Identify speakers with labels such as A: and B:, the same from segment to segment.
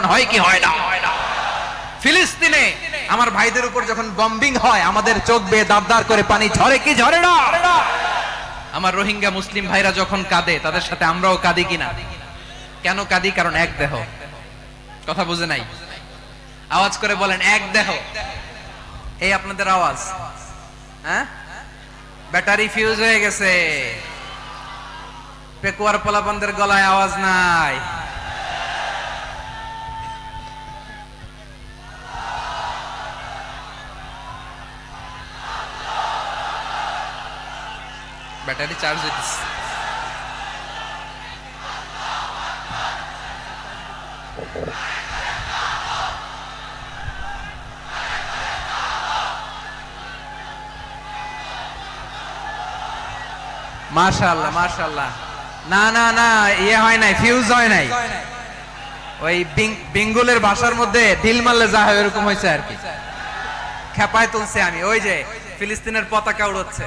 A: রক্তক্ষরণ হয় কি হয় না? ফিলিস্তিনে আমার ভাইদের উপর যখন বম্বিং হয়, আমাদের চোখ বেয়ে দাবদার করে পানি ঝরে কি ঝরে না? আমার রোহিঙ্গা মুসলিম ভাইরা যখন কাঁদে, তাদের সাথে আমরাও কাঁদি কিনা? কেন কাঁদি? কারণ এক দেহ। কথা বুঝে নাই? আওয়াজ করে বলেন, এক দেহ। এই আপনাদের আওয়াজ। হ্যাঁ? ব্যাটারি ফিউজ হয়ে গেছে। পেকুয়ার পোলাপানদের গলায় আওয়াজ নাই। ব্যাটারি চার্জ মাশাআল্লাহ মাশাআল্লাহ। না না না ইয়ে হয় নাই ফিউজ হয় নাই। ওই বিঙ্গুলের ভাষার মধ্যে ঢিল মারলে যা হয় এরকম হয়েছে আর কি। খেপায় তুলছে আমি, ওই যে ফিলিস্তিনের পতাকা উড়োচ্ছে।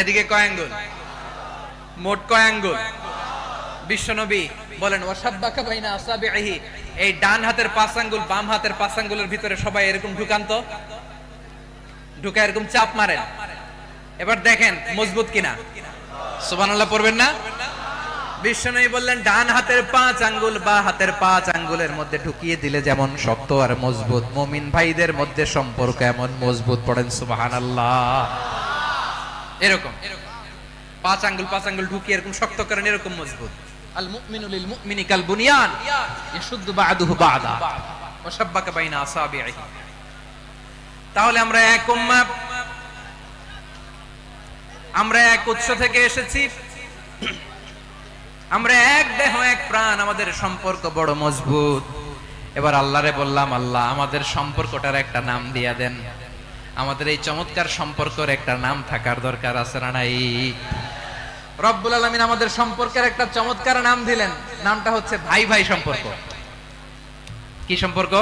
A: এদিকে কয় আঙ্গুল? মোট কয় আঙ্গুল? বিশ্বনবী বলেন ওয়াসাব্বাকা এই ডান হাতের পাঁচ আঙ্গুল, বাম হাতের পাঁচ আঙ্গুলের ভিতরে সবাই এরকম ঢুকান তো ঢুকা এরকম চাপ মারেন। এবার দেখেন, মজবুত কিনা? সুবহানাল্লাহ, পড়বেন না? বিশ্বনবী বললেন, ডান হাতের পাঁচ আঙ্গুল, বা হাতের পাঁচ আঙ্গুলের মধ্যে ঢুকিয়ে দিলে যেমন শক্ত আর মজবুত। মুমিন ভাইদের মধ্যে সম্পর্ক এমন মজবুত, পড়েন সুবহানাল্লাহ। এরকম। পাঁচ আঙ্গুল পাঁচ আঙ্গুল ঢুকিয়ে এরকম শক্ত করেন, এরকম মজবুত। আল লিল মুমিনি কাল বুনিয়ান। বা'দুহু বা'দা। বাইনা আসাবিহি তাহলে আমরা এক আমরা এক উৎস থেকে এসেছি। আমরা এক দেহ, এক প্রাণ, আমাদের সম্পর্ক বড় মজবুত। এবার আল্লাহরে বললাম, আল্লাহ, আমাদের সম্পর্কটার একটা নাম দিয়া দেন। আমাদের এই চমৎকার সম্পর্কের একটা নাম থাকার দরকার আছে না নাই? রব্বুল আলমিন আমাদের সম্পর্কের একটা চমৎকার নাম দিলেন। নামটা হচ্ছে ভাই ভাই সম্পর্ক। কি সম্পর্ক?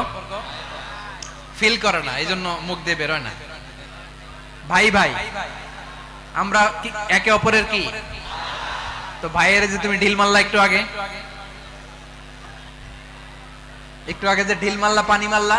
A: ফিল করে না, এই জন্য মুখ দিয়ে বেরোয় না। ভাই ভাই, আমরা একে অপরের কি? তো ভাইয়ের যে তুমি ঢিল মারলা একটু আগে। একটু আগে যে ঢিল মারলা, পানি মারলা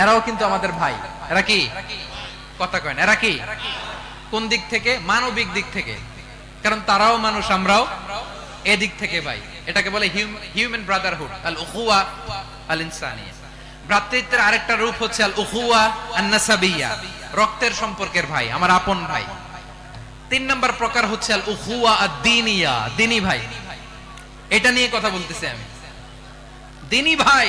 A: এরাও কিন্তু আমাদের ভাই। এরা কি? কথা কয় এরা কি? কোন দিক থেকে? মানবিক দিক থেকে। কারণ তারাও মানুষ আমরাও এদিক থেকে ভাই। এটাকে বলে হিউম্যান ব্রাদারহুড আল উখুয়া আল ইনসানিয়া ভ্রাতৃত্বের আরেকটা রূপ হচ্ছে আল উখুয়া আন নাসাবিয়া রক্তের সম্পর্কের ভাই আমার আপন ভাই। তিন নম্বর প্রকার হচ্ছে আল উখুয়া আদ দিনিয়া দিনী ভাই। এটা নিয়ে কথা বলতেছি আমি। দিনী ভাই।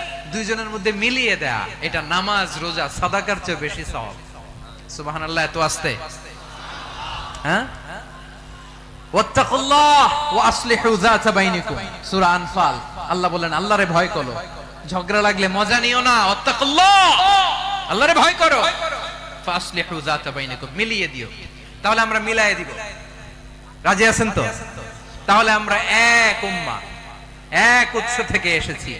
A: দুইজনের মধ্যে মিলিয়ে দেয়া, এটা নামাজ, রোজা, সাদাকার চেয়ে বেশি সওয়াব। সুবহানাল্লাহ, এত আস্তে। হ্যাঁ? ভয় করো। মিলিয়ে দিও। তাহলে আমরা মিলায়ে দিব। রাজি আছেন তো? তাহলে আমরা এক উম্মা, এক উৎস থেকে এসেছি।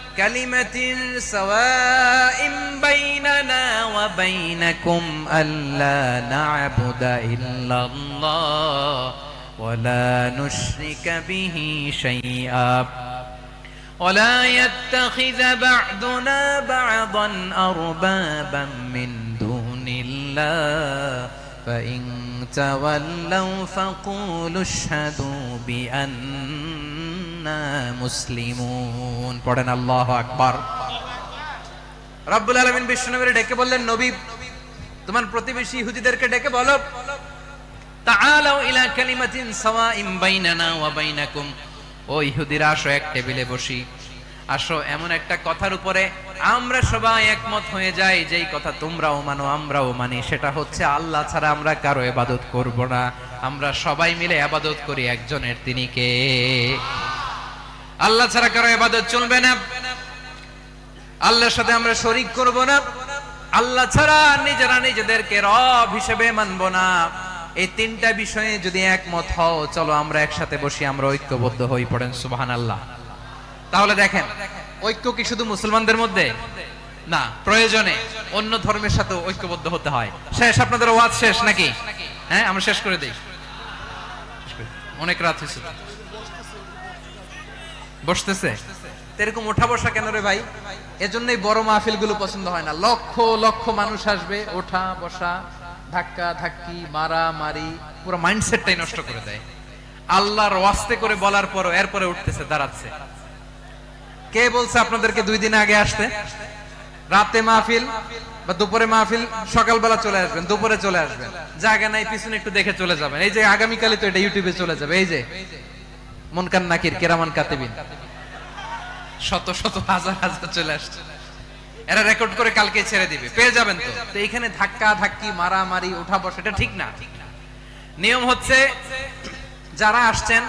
A: كلمة سواء بيننا وبينكم ألا نعبد إلا الله ولا نشرك به شيئا ولا يتخذ بعضنا بعضا أربابا من دون الله فإن تولوا فقولوا اشهدوا بأن মুসলিমুন। পড়েন আল্লাহ আকবার। রব্বুল আলমিন বিশ্বনবীর ডেকে বললেন, নবী, তোমার প্রতিবেশী ইহুদিদেরকে ডেকে বলো ইলা কালিমাতিন সাওয়াইম বাইনানা ওয়া বাইনাকুম। ও ইহুদিরা, আসো এক টেবিলে বসি। আসো, এমন একটা কথার উপরে আমরা সবাই একমত হয়ে যাই, যেই কথা তোমরাও মানো, আমরাও মানি। সেটা হচ্ছে, আল্লাহ ছাড়া আমরা কারও এবাদত করব না। আমরা সবাই মিলে ইবাদত করি একজনের তিনি কে? আল্লাহ ছাড়া কারও এবাদত চলবে না। আল্লাহর সাথে আমরা শরিক করব না। আল্লাহ ছাড়া নিজেরা নিজেদেরকে রব হিসেবে মানব না। এই তিনটা বিষয়ে যদি একমত হও, চলো আমরা একসাথে বসি, আমরা ঐক্যবদ্ধ হই, পড়েন সুবাহান আল্লাহ তাহলে দেখেন, ঐক্য কি শুধু মুসলমানদের মধ্যে? না, প্রয়োজনে অন্য ধর্মের সাথে ঐক্যবদ্ধ হতে হয়। শেষ, আপনাদের ওয়াজ শেষ নাকি? হ্যাঁ আমরা শেষ করে দিই। অনেক রাত হয়েছে। বসতেছে। এরকম ওঠা বসা কেন রে ভাই? এজন্যই বড় মাহফিলগুলো পছন্দ হয় না। লক্ষ লক্ষ মানুষ আসবে ওঠা বসা ধাক্কা ধাক্কি মারা মারি পুরো মাইন্ডসেটটাই নষ্ট করে দেয়। আল্লাহর ওয়াস্তে করে বলার পরও এরপরে উঠতেছে দাঁড়াচ্ছে। কে বলছে আপনাদেরকে দুই দিন আগে আসতে? রাতে মাহফিল বা দুপুরে মাহফিল সকালবেলা চলে আসবেন দুপুরে চলে আসবেন। জায়গা নাই পিছনে একটু দেখে চলে যাবেন। এই যে আগামীকালই তো এটা ইউটিউবে চলে যাবে এই যে। মনকান নাকির কেরামান কাতিবিন শত শত, হাজার হাজার চলে আসছে। এরা রেকর্ড করে কালকে ছেড়ে দিবে। পেয়ে যাবেন তো? তো এখানে ধাক্কা, ধাক্কি, মারামারি, ওঠা বসা, এটা ঠিক না। নিয়ম হচ্ছে, যারা আসছেন,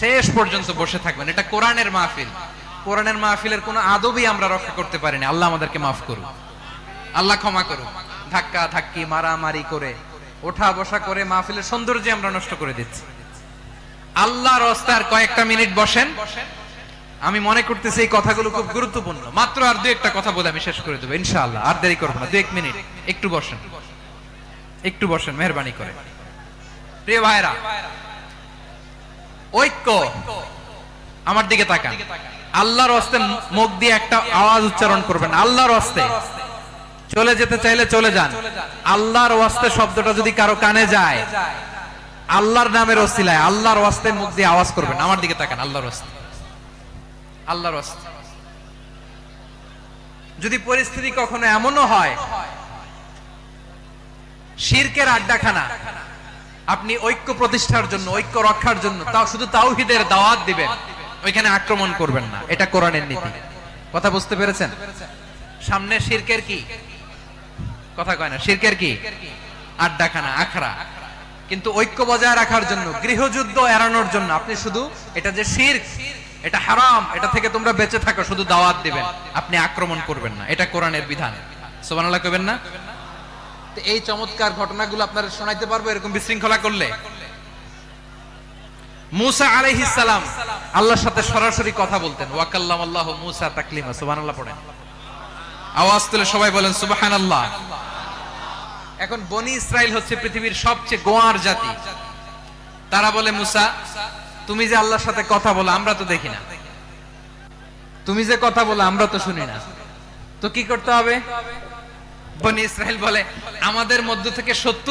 A: শেষ পর্যন্ত বসে থাকবেন। এটা কোরআনের মাহফিল। কোরআনের মাহফিলের কোনো আদবই আমরা রক্ষা করতে পারিনি। আল্লাহ আমাদেরকে মাফ করুন আল্লাহ ক্ষমা করুন ধাক্কা, ধাক্কি, মারামারি করে, ওঠা বসা করে মাহফিলের সৌন্দর্য আমরা নষ্ট করে দিচ্ছি। আল্লাহর রাস্তার কয়েকটা মিনিট বসেন। আমি মনে করতেছি এই কথাগুলো খুব গুরুত্বপূর্ণ। মাত্র আর দু একটা কথা বলে আমি শেষ করে দেবো, ইনশাআল্লাহ। আর দেরি করব না, দু এক মিনিট। একটু বসেন। একটু বসেন, মেহরবানি করে। প্রিয় ভাইরা ঐক্য আমার দিকে তাকান। আল্লাহর হস্তে মুখ দিয়ে একটা আওয়াজ উচ্চারণ করবেন। আল্লাহর হস্তে চলে যেতে চাইলে চলে যান। আল্লাহর ওয়াস্তে শব্দটা যদি কারও কানে যায় আল্লাহর নামের ওসিলায় আল্লাহর ওয়াস্তে মুখ দিয়ে আওয়াজ করবেন। আমার দিকে তাকান, আল্লাহর ওয়াস্তে। আল্লাহর ওয়াস্তে। যদি পরিস্থিতি কখনো এমনও হয়, শিরকের আড্ডাখানা, আপনি ঐক্য প্রতিষ্ঠার জন্য, ঐক্য রক্ষার জন্য তাও শুধু তাওহিদের দাওয়াত দিবেন, ওইখানে আক্রমণ করবেন না। এটা কোরআনের নীতি। কথা বুঝতে পেরেছেন? সামনে শিরকের কি? কথা কয় না, শিরকের কি? আড্ডাখানা, আখড়া। কিন্তু ঐক্য বজায় রাখার জন্য, গৃহযুদ্ধ এড়ানোর জন্য আপনি শুধু এটা যে শিরক, এটা হারাম, এটা থেকে তোমরা বেঁচে থাকো, শুধু দাওয়াত দিবেন। আপনি আক্রমণ করবেন না, এটা কোরআনের বিধান। সুবহানাল্লাহ কইবেন না? এই চমৎকার ঘটনাগুলো আপনারা শোনাইতে পারব, এরকম বিশৃঙ্খলা করলে। মুসা আলাইহিস সালাম আল্লাহর সাথে সরাসরি কথা বলতেন। ওয়াকাল্লাম আল্লাহ মুসা তাকলিমা, সুবহানাল্লাহ পড়েন। আওয়াজ তুলে সবাই বলেন, সুবহানাল্লাহ। এখন বনি ইসরায়েল হচ্ছে পৃথিবীর সবচেয়ে গোয়ার জাতি। তারা বলে, মুসা, তুমি যে আল্লাহর সাথে কথা বলো, আমরা তো দেখি না। তুমি যে কথা বলো, আমরা তো শুনি না। তো কি করতে হবে? বনি ইসরায়েল বলে, আমাদের মধ্য থেকে সত্তর